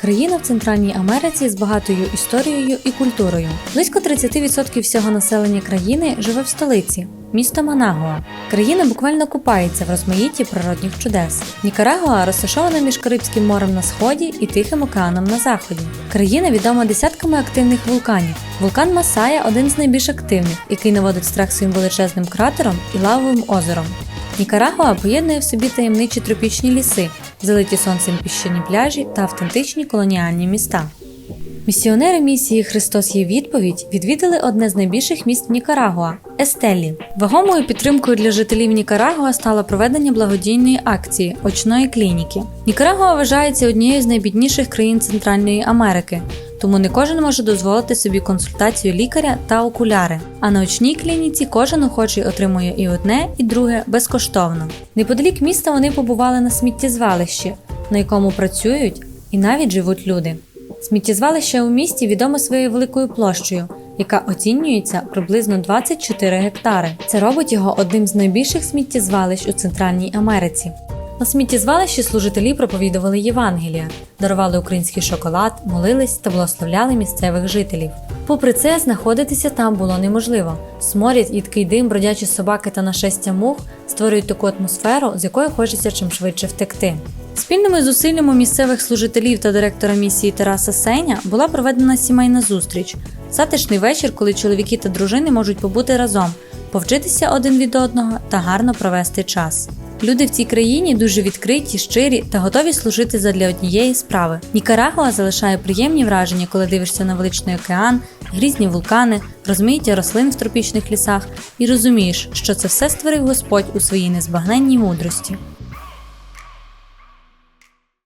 Країна в Центральній Америці з багатою історією і культурою. Близько 30% всього населення країни живе в столиці. Місто Манагуа. Країна буквально купається в розмаїтті природних чудес. Нікарагуа розташована між Карибським морем на сході і Тихим океаном на заході. Країна відома десятками активних вулканів. Вулкан Масая один з найбільш активних, який наводить страх своїм величезним кратером і лавовим озером. Нікарагуа поєднує в собі таємничі тропічні ліси, залиті сонцем піщані пляжі та автентичні колоніальні міста. Місіонери місії Христос є відповідь відвідали одне з найбільших міст Нікарагуа Естелі. Вагомою підтримкою для жителів Нікарагуа стало проведення благодійної акції очної клініки. Нікарагуа вважається однією з найбідніших країн Центральної Америки, тому не кожен може дозволити собі консультацію лікаря та окуляри. А на очній клініці кожен охочий отримує і одне, і друге безкоштовно. Неподалік міста вони побували на сміттєзвалищі, на якому працюють і навіть живуть люди. Сміттєзвалище у місті відоме своєю великою площею, яка оцінюється приблизно 24 гектари. Це робить його одним з найбільших сміттєзвалищ у Центральній Америці. На сміттєзвалищі служителі проповідували Євангелія, дарували український шоколад, молились та благословляли місцевих жителів. Попри це, знаходитися там було неможливо. Сморід, їдкий дим, бродячі собаки та нашестя мух створюють таку атмосферу, з якої хочеться чим швидше втекти. Спільними зусиллями місцевих служителів та директора місії Тараса Сеня була проведена сімейна зустріч. Затишний вечір, коли чоловіки та дружини можуть побути разом, повчитися один від одного та гарно провести час. Люди в цій країні дуже відкриті, щирі та готові служити задля однієї справи. Нікарагуа залишає приємні враження, коли дивишся на величний океан, грізні вулкани, розмаїття рослин в тропічних лісах і розумієш, що це все створив Господь у своїй незбагненній мудрості.